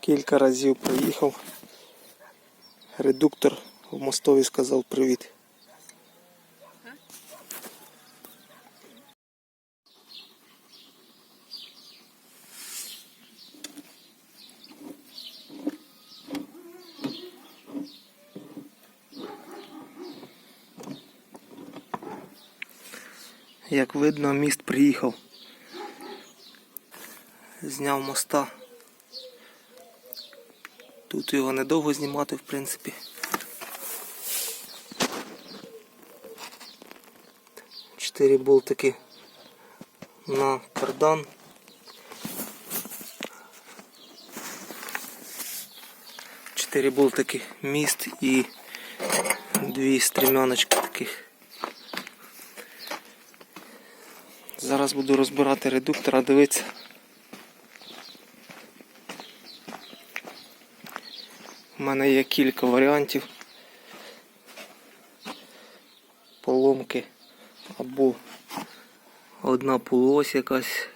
Кілька разів проїхав. Редуктор в мостові сказав привіт. Як видно, міст приїхав. Зняв моста. Тут його недовго знімати, в принципі. Чотири болтики на кардан. Чотири болтики міст і дві стрімяночки таких. Зараз буду розбирати редуктора, дивитися. Мене є кілька варіантів поломки або одна полуось якась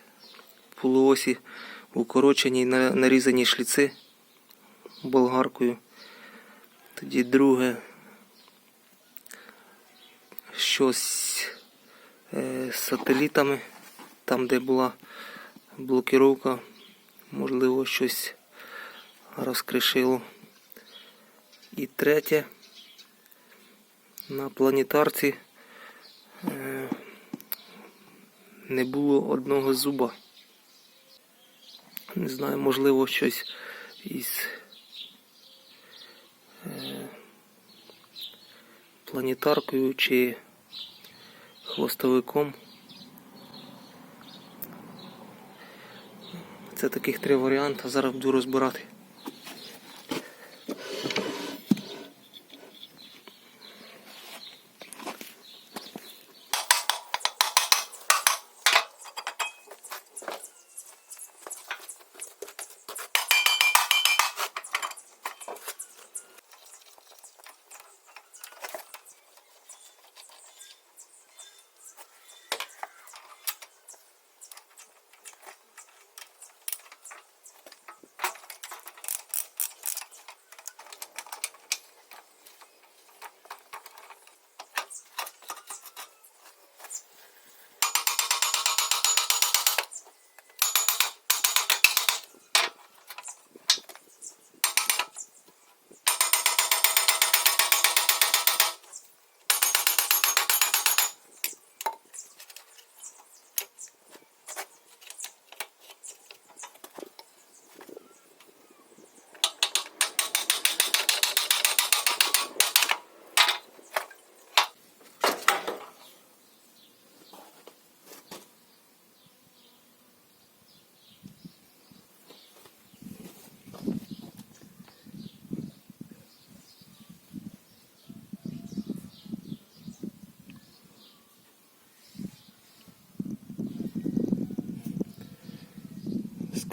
полуосі укорочені на- нарізані шліци болгаркою. Тоді друге щось е, з сателітами, там де була блокіровка, можливо, щось розкришило. І третє на планетарці е, не було одного зуба. Не знаю, можливо, щось із е, планетаркою чи хвостовиком. Це таких три варіанти. Зараз буду розбирати.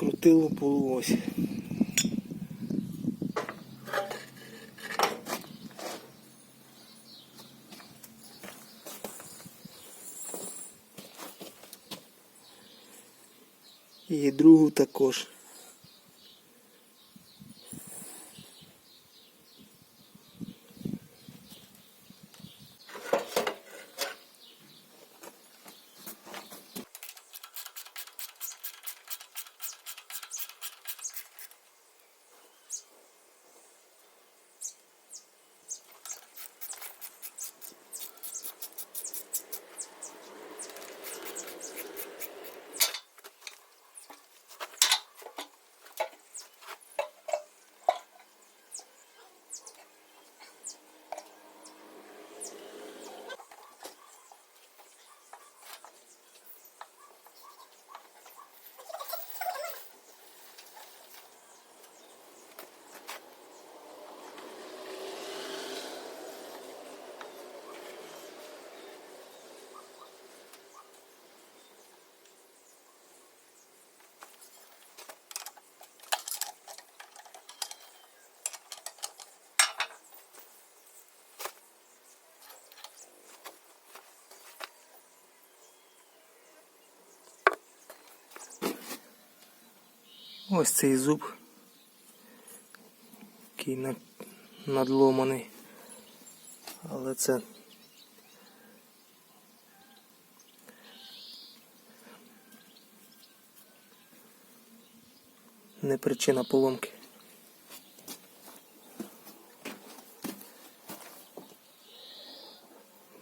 Скрутило полуось. І другу також. Ось цей зуб на- надломаний. Але це не причина поломки.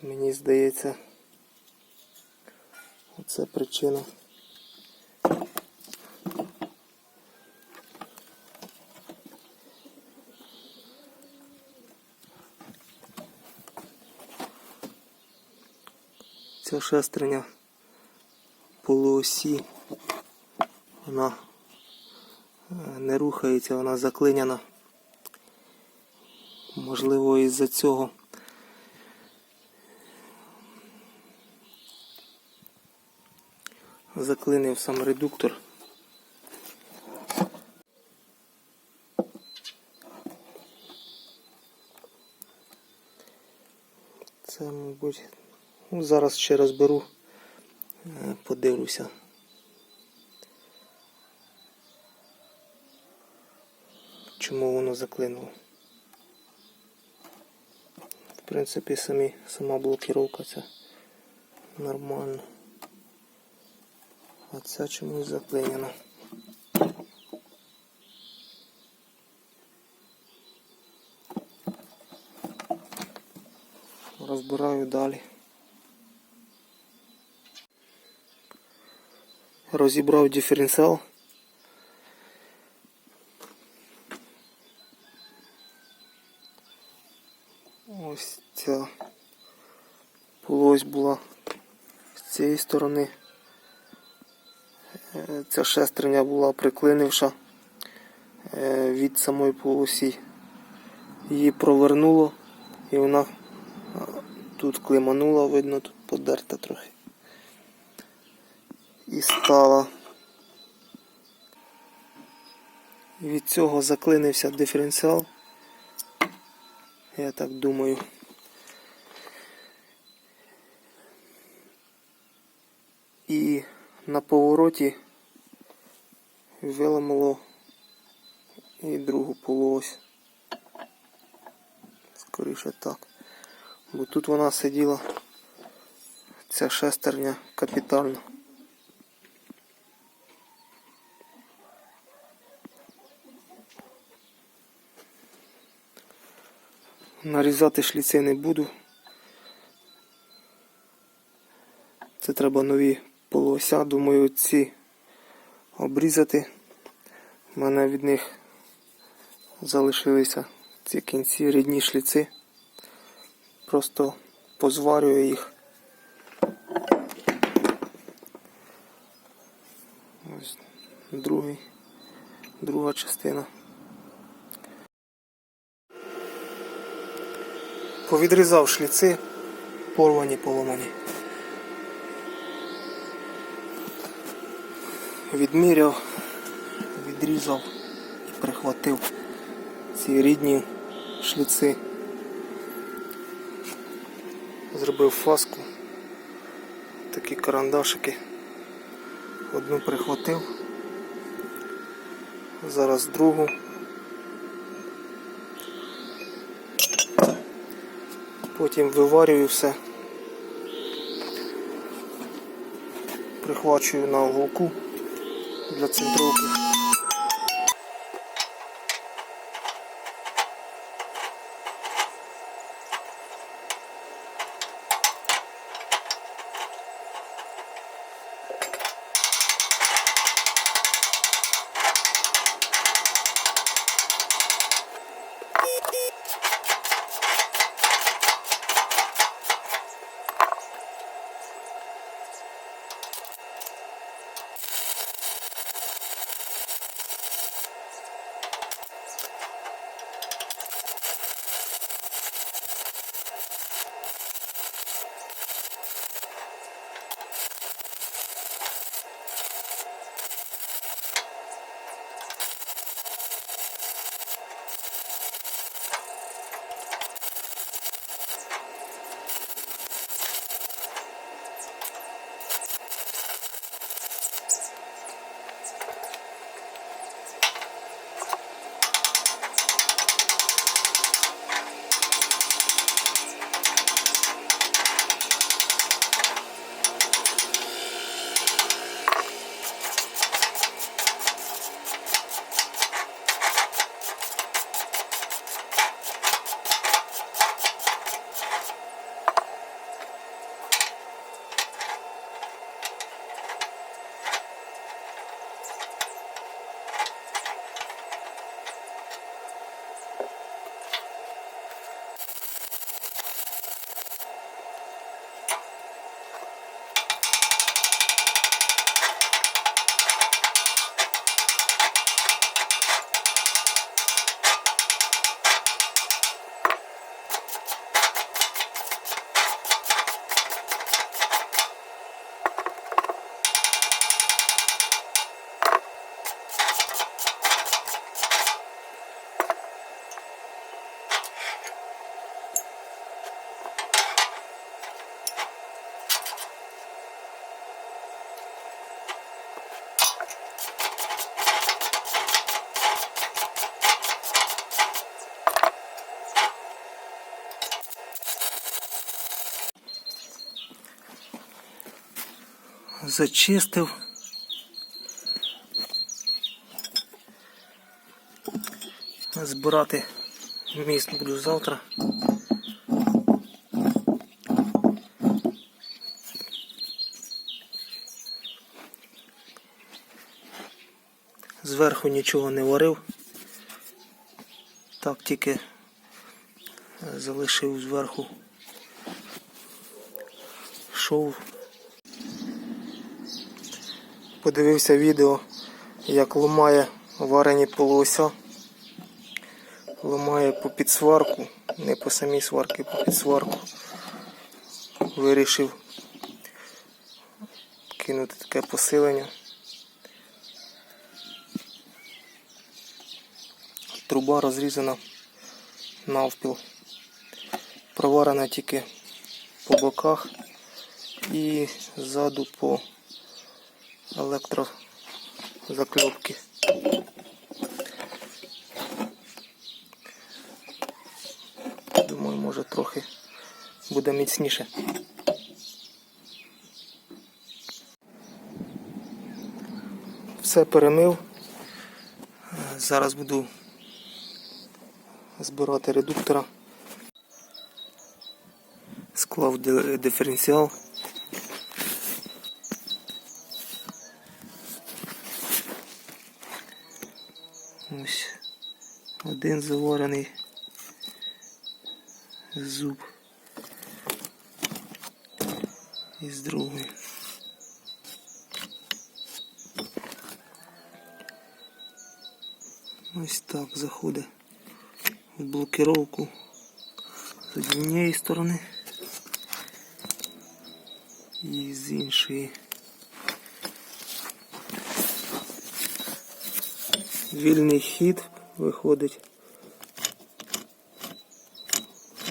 Мені здається, оце причина. Ця шестерня полуосі, вона е, не рухається, вона заклиняна. Можливо, із-за цього заклинив сам редуктор. Це, мабуть, ну, зараз ще розберу, е, подивлюся. Чому воно заклинуло? В принципі, самі, сама блокіровка це нормально. А ця чомусь заклинена. Розбираю далі. Розібрав диференціал. Ось ця полось була з цієї сторони. Е, Ця шестерня була приклинивша е, від самої полосі. Її провернуло і вона тут климанула, видно, тут подерта трохи. І стала. Від цього заклинився диференціал. Я так думаю. І на повороті виламало і другу полуось. Скоріше так. Бо тут вона сиділа, ця шестерня капітально. Нарізати шліци не буду. Це треба нові полуося, думаю, ці обрізати. У мене від них залишилися ці кінці рідні шліци. Просто позварюю їх. Ось другий, друга частина. Повідрізав шліци, порвані, поломані. Відміряв, відрізав і прихватив ці рідні шліци. Зробив фаску, такі карандашики. Одну прихватив, зараз другу. Потім виварюю все. Прихвачую на уголку для центровки. Зачистив. Збирати міст буду завтра. Зверху нічого не варив. Так тільки залишив зверху шов. Подивився відео, як ламає варені полуося. Ламає по підсварку, не по самій сварці, по підсварку. Вирішив кинути таке посилення. Труба розрізана навпіл. Проварена тільки по боках і ззаду по електрозакльопки. Думаю, може трохи буде міцніше. Все перемив. Зараз буду збирати редуктора. Склав диференціал. Ось один заварений зуб із другої. Ось так заходить в блокировку з однієї сторони і з іншої. Вільний хід виходить.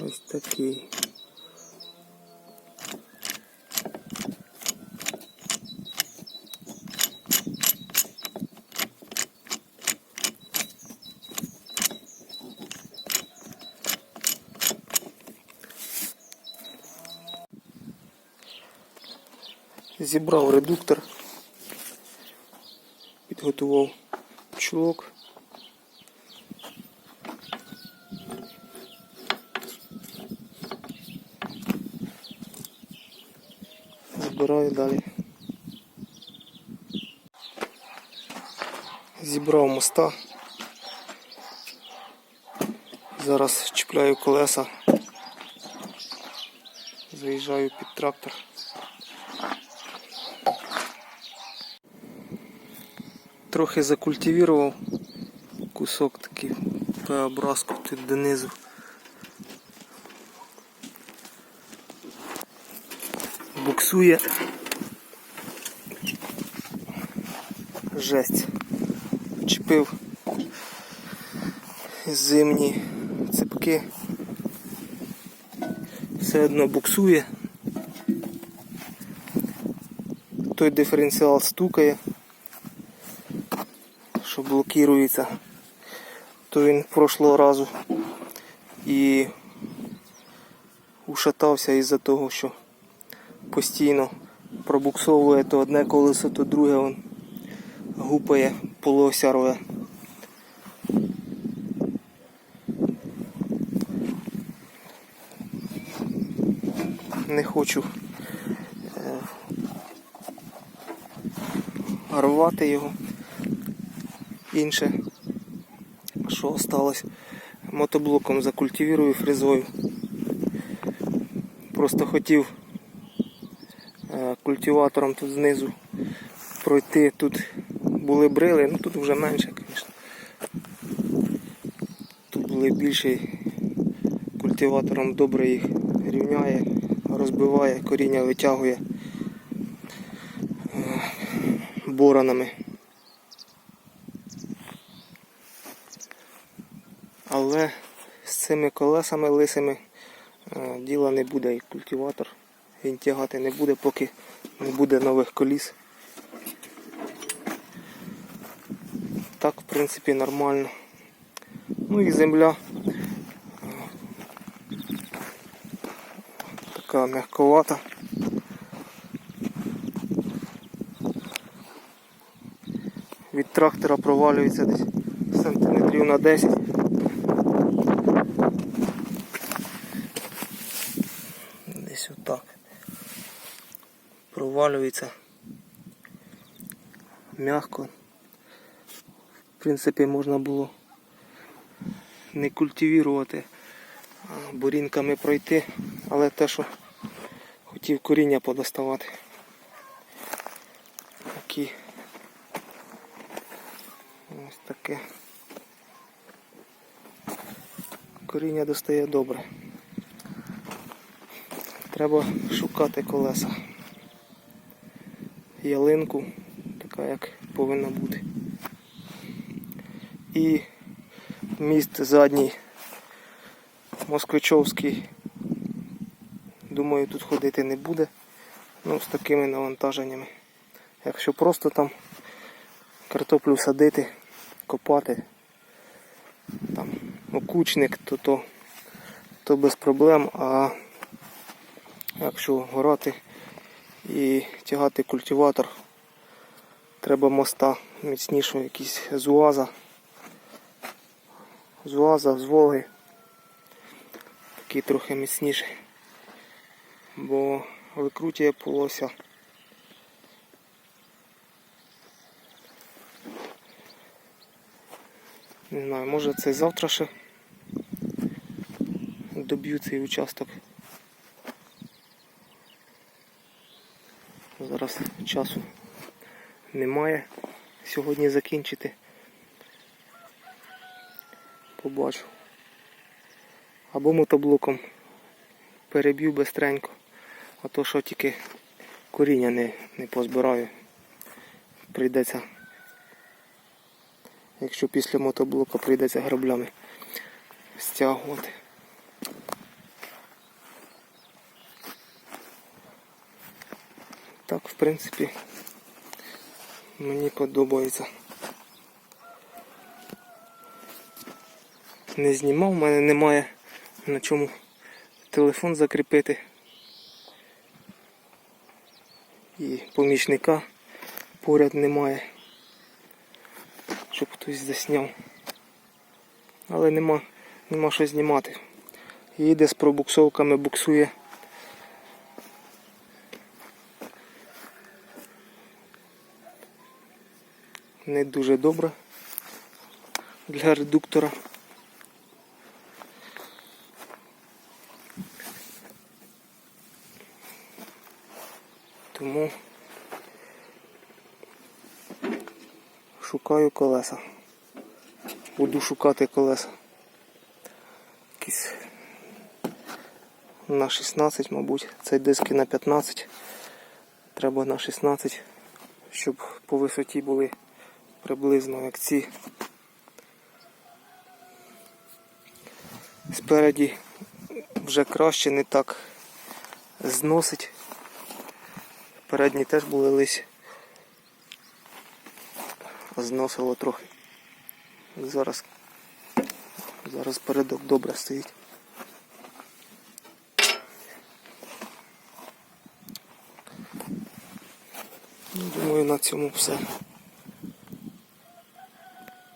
Ось такий. Зібрав редуктор, підготував чулок. Збираю далі. Зібрав моста. Зараз чіпляю колеса. Заїжджаю під трактор. Трохи закультивував кусок такий П-образку тут донизу. Буксує. Жесть. Чіпив зимні цепки. Все одно буксує. Той диференціал стукає що блокується, то він прошлого разу і ушатався із-за того, що постійно пробуксовує то одне колесо, то друге он гупає, полуося рве. Не хочу е, рвати його інше, що осталось, мотоблоком закультивірую фрезою. Просто хотів культиватором тут знизу пройти. Тут були брили, ну тут вже менше, звісно. Тут були більше культиватором добре їх рівняє, розбиває, коріння витягує е, боронами. Але з цими колесами лисими е, діла не буде і культиватор він тягати не буде, поки не буде нових коліс. Так, в принципі, нормально. Ну і земля така мягковата. Від трактора провалюється десь сантиметрів на 10. Провалюється. Мягко. В принципі, можна було не культивірувати, бурінками пройти, але те, що хотів коріння подоставати. Такі. Ось таке. Коріння достає добре. Треба шукати колеса. Ялинку, така як повинна бути. І міст задній москвичовський. Думаю, тут ходити не буде. Ну, з такими навантаженнями. Якщо просто там картоплю садити, копати, там окучник, то, то, то без проблем. А якщо горати і тягати культиватор, треба моста міцнішого, якийсь з УАЗа. З УАЗа, з Волги. Такий трохи міцніший. Бо викрутює полося. Не знаю, може це завтра ще доб'ю цей участок. Зараз часу немає сьогодні закінчити. Побачу. Або мотоблоком переб'ю бистренько, а то що тільки коріння не, не позбираю. Прийдеться якщо після мотоблока прийдеться граблями стягувати. Так, в принципі, мені подобається. Не знімав, в мене немає на чому телефон закріпити. І помічника поряд немає щоб хтось засняв. Але нема, нема що знімати. Їде з пробуксовками, буксує. Не дуже добре для редуктора. Тому Шукаю колеса. Буду шукати колеса. Якісь на 16, мабуть. Цей диски на 15. Треба на 16, щоб по висоті були приблизно як ці. Спереді вже краще не так зносить. Передні теж були лись зносило трохи. Зараз зараз передок добре стоїть. Ну, Думаю, на цьому все.